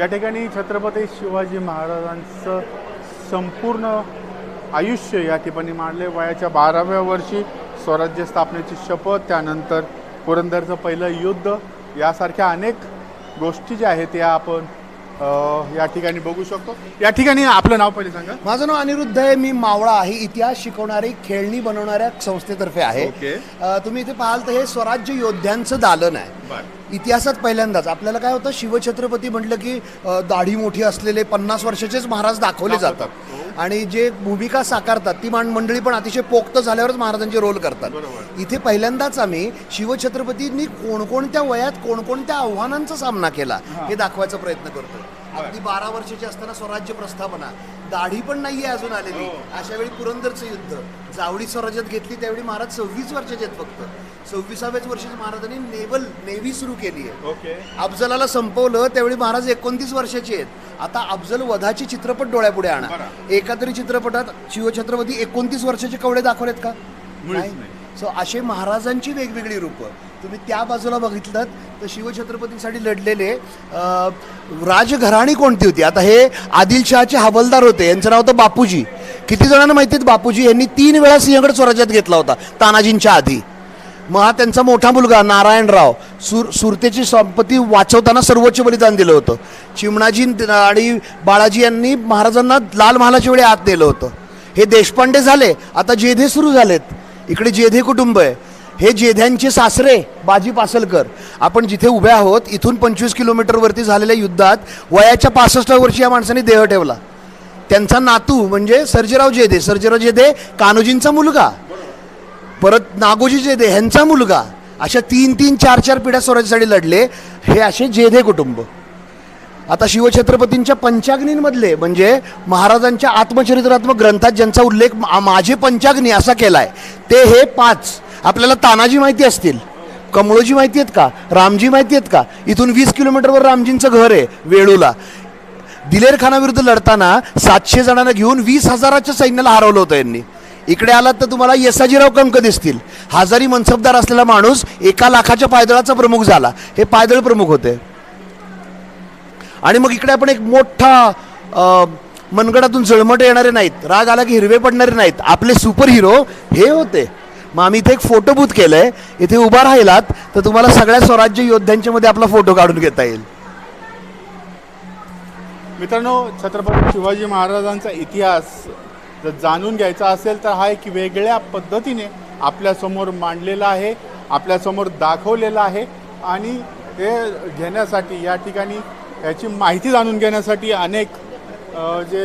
या ठिकाणी छत्रपती शिवाजी महाराजांचं संपूर्ण आयुष्य या ठिकाणी मांडले. वयाच्या बाराव्या वर्षी स्वराज्य स्थापनेची शपथ त्यानंतर पुरंदरचं पहिलं युद्ध. यासारख्या अनेक गोष्टी ज्या आहेत त्या आपण अ, या ठिकाणी बघू शकतो. या ठिकाणी आपलं नाव पहिले सांगा. माझं नाव अनिरुद्ध आहे. मी मावळा आहे. इतिहास शिकवणारी खेळणी बनवणाऱ्या संस्थेतर्फे आहे. ओके. अ, तुम्ही इथे पाहाल तर हे स्वराज्य योद्ध्यांचं दालन आहे. इतिहासात पहिल्यांदाच. आपल्याला काय होतं शिवछत्रपती म्हटलं की अ, दाढी मोठी असलेले पन्नास वर्षाचेच महाराज दाखवले जातात. आणि जे भूमिका साकारतात ती मान- मंडळी पण अतिशय पोक्त झाल्यावरच महाराजांचे रोल करतात. इथे पहिल्यांदाच आम्ही शिवछत्रपतींनी कोणकोणत्या वयात कोणकोणत्या आव्हानांचा सामना केला हे दाखवायचा प्रयत्न करतो अगदी बारा वर्षाची असताना स्वराज्य प्रस्थापना दाढी पण नाहीये अजून आलेली. अशा वेळी पुरंदरचं युद्ध. जावळी स्वराज्यात घेतली त्यावेळी महाराज सव्वीस वर्षाचे आहेत फक्त. सव्वीसाव्याच वर्षी महाराजांनी नेव्हल नेव्ही सुरू केली आहे. अफजलाला संपवलं त्यावेळी महाराज एकोणतीस वर्षाचे आहेत. आता अफजल वधाचे चित्रपट डोळ्यापुढे आणा. एका तरी चित्रपटात शिवछत्रपती एकोणतीस वर्षाचे कवडे दाखवलेत का? मुळीच सो असे महाराजांची वेगवेगळी रूपं. तुम्ही त्या बाजूला बघितलं तर शिवछत्रपतींसाठी लढलेले राजघराणी कोणती होती? आता हे आदिलशहाचे हवालदार होते यांचं नाव होतं बापूजी. किती जणांना माहिती आहेत बापूजी? यांनी तीन वेळा सिंहगड स्वराज्यात घेतला होता तानाजींच्या आधी. मग हा त्यांचा मोठा मुलगा नारायणराव सुर सुरतेची संपत्ती वाचवताना सर्वोच्च बलिदान दिलं होतं. चिमणाजी आणि बाळाजी यांनी महाराजांना लाल महालाच्या वेळी आत नेलं होतं. हे देशपांडे झाले आता जेधे सुरू झालेत. इकडे जेधे कुटुंब आहे. हे जेध्यांचे सासरे बाजी पासलकर. आपण जिथे उभे आहोत इथून पंचवीस किलोमीटरवरती झालेल्या युद्धात वयाच्या पासष्ट वर्षी या माणसाने देह ठेवला. त्यांचा नातू म्हणजे सर्जेराव जेधे सर्जेराव जेधे कान्होजींचा मुलगा. परत नागोजी जेधे ह्यांचा मुलगा. अशा तीन तीन चार चार पिढ्या स्वराज्यासाठी लढले. हे असे जेधे कुटुंब. आता शिवछत्रपतींच्या पंचाग्नींमधले म्हणजे महाराजांच्या आत्मचरित्रात्मक ग्रंथात ज्यांचा उल्लेख माझे पंचाग्नी असा केलाय ते हे पाच आपल्याला तानाजी माहिती असतील. कमळोजी माहिती आहेत का? रामजी माहिती आहेत का? इथून वीस किलोमीटरवर रामजींचं घर आहे वेळूला. दिलेर खानाविरुद्ध लढताना सातशे जणांना घेऊन वीस हजाराच्या सैन्याला हरवलं होतं यांनी. इकडे आलात तर तुम्हाला येसाजीराव कंक दिसतील. हजारी मनसबदार असलेला माणूस एका लाखाच्या पायदळाचा प्रमुख झाला. हे पायदळ प्रमुख होते. आणि मग इकडे आपण एक मोठा मनगडातून जळमट येणारे नाहीत. राग आला की हिरवे पडणारे नाहीत. आपले सुपर हिरो हे होते. मग आम्ही इथे एक फोटो बूथ केलंय. इथे उभा राहिलात तर तुम्हाला सगळ्या स्वराज्य योद्ध्यांच्या मध्ये आपला फोटो काढून घेता येईल. मित्रांनो छत्रपती शिवाजी महाराजांचा इतिहास जर जाणून घ्यायचा असेल तर हा एक वेगळ्या पद्धतीने आपल्यासमोर मांडलेला आहे आपल्यासमोर दाखवलेला आहे. आणि ते घेण्यासाठी या ठिकाणी याची माहिती जाणून घेण्यासाठी अनेक जे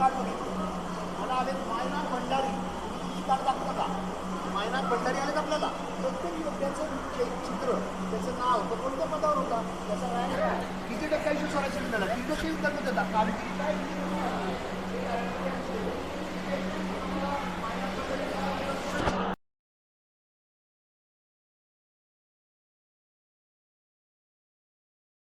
कार्ड बघितलं मला आले मायनाथ भंडारी. तुम्ही कार्ड दाखवा का मायनाथ भंडारी आलेत आपल्याला. प्रत्येक योग्याचं चित्र त्याचं नाव तो कोणत्या पदावर होता? त्याचा किती टक्क्याऐंशी स्वराज्य मिळाला किती टक्के उत्तर देतात कामगिरी काय?